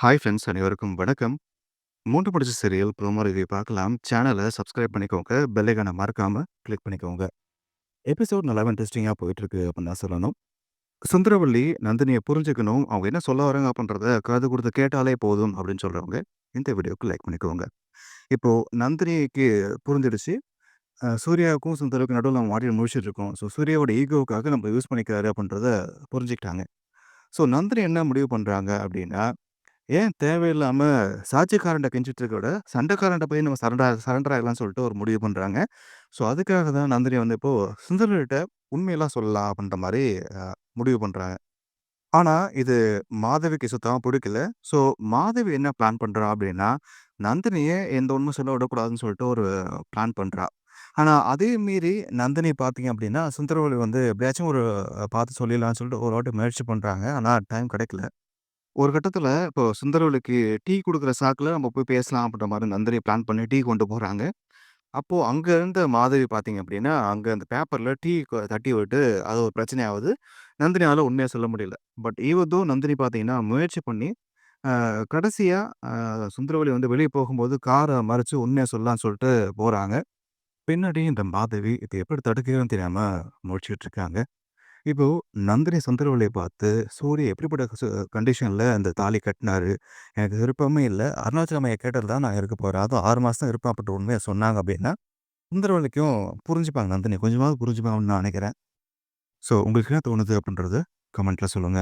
Hi friends அனைவருக்கும் வணக்கம். மூன்று படிச்ச சீரியல் ப்ரோமோ ரிவ்யூ பார்க்கலாம். சேனலை சப்ஸ்கிரைப் பண்ணிக்கோங்க. பெல்லைக்கான மறக்காமல் மறக்காம கிளிக் பண்ணிக்கோங்க. எபிசோட் நல்லாவே இன்ட்ரெஸ்டிங்காக போயிட்டுருக்கு அப்படின்னு தான் சொல்லணும். சுந்தரவள்ளி நந்தினியை புரிஞ்சுக்கணும். அவங்க என்ன சொல்ல வராங்க அப்படின்றத காது கொடுத்து கேட்டாலே போதும் அப்படின்னு சொல்றவங்க, இந்த வீடியோக்கு லைக் பண்ணிக்கோங்க. இப்போ நந்தினிக்கு புரிஞ்சிடுச்சு. சூர்யாவுக்கும் சுந்தருக்கும் நடுவில் நம்ம வாட்டியில் முடிச்சுட்டு இருக்கோம். ஸோ சூர்யாவோட ஈகோவுக்காக நம்ம யூஸ் பண்ணிக்கிறாரு அப்படின்றத புரிஞ்சுக்கிட்டாங்க. ஸோ நந்தினி என்ன முடிவு பண்ணுறாங்க அப்படின்னா, ஏன் தேவையில்லாம சாட்சிக்காரன்ட்ட கெஞ்சிட்டு இருக்க விட, சண்டைக்காரன்ட்ட போய் நம்ம சரண்டர் சரண்டர் ஆயிடலாம்னு சொல்லிட்டு ஒரு முடிவு பண்றாங்க. ஸோ அதுக்காக தான் நந்தினி வந்து இப்போ சுந்தரர்கிட்ட உண்மையெல்லாம் சொல்லலாம் அப்படின்ற மாரி அ முடிவு பண்றாங்க. ஆனா, இது மாதவிக்கு சுத்தமா பிடிக்கல. ஸோ மாதவி என்ன பிளான் பண்றா அப்படின்னா, நந்தினிய எந்த உண்மை சொல்ல விடக்கூடாதுன்னு சொல்லிட்டு ஒரு பிளான் பண்றா. ஆனா, அதையும் மீறி நந்தினி பார்த்தீங்க அப்படின்னா, சுந்தரவழி வந்து எப்படியாச்சும் ஒரு பார்த்து சொல்லிடலாம்னு சொல்லிட்டு ஒரு வாட்டி முயற்சி பண்றாங்க. ஆனா டைம் கிடைக்கல. ஒரு கட்டத்தில் இப்போ சுந்தரவல்லிக்கு டீ குடுக்குற சாக்குல நம்ம போய் பேசலாம் அப்படின்ற மாரி நந்தினி பிளான் பண்ணி டீ கொண்டு போறாங்க. அப்போ அங்க இருந்த மாதவி பார்த்தீங்க அப்படின்னா, அங்க அந்த பேப்பர்ல டீ க தட்டி விட்டு அது ஒரு பிரச்சனையாவுது. நந்தினியால உண்மைய சொல்ல முடியல. பட் ஈவன் தோ நந்தினி பார்த்தீங்கன்னா, முயற்சி பண்ணி அ கடைசியா அ வந்து வெளிய போகும்போது கார மறிச்சு உண்மைய சொல்லலாம்னு சொல்லிட்டு போறாங்க. பின்னாடி இந்த மாதவி இத எப்படி தடுக்கிறதுன்னு தெரியாம முழிச்சுட்டு இருக்காங்க. இப்போ நந்தினி சுந்தரவல்லிய பார்த்து, சூரிய எப்படிப்பட்ட சு கண்டிஷன்ல அந்த தாலி கட்டினாரு. எனக்கு விருப்பமே இல்லை அருணாச்சலமையை கேட்டது தான் நான் இருக்க போறேன். அதுவும் ஆறு மாசம் தான் இருப்பேன்" அப்படின்ற உண்மையை சொன்னாங்க அப்படின்னா, சுந்தரவல்லிக்கும் புரிஞ்சுப்பாங்க நந்தினி. கொஞ்சமாவது புரிஞ்சுப்பாங்கன்னு நான் நினைக்கிறேன். ஸோ உங்களுக்கு என்ன தோணுது அப்படின்றது கமெண்ட்ல சொல்லுங்க.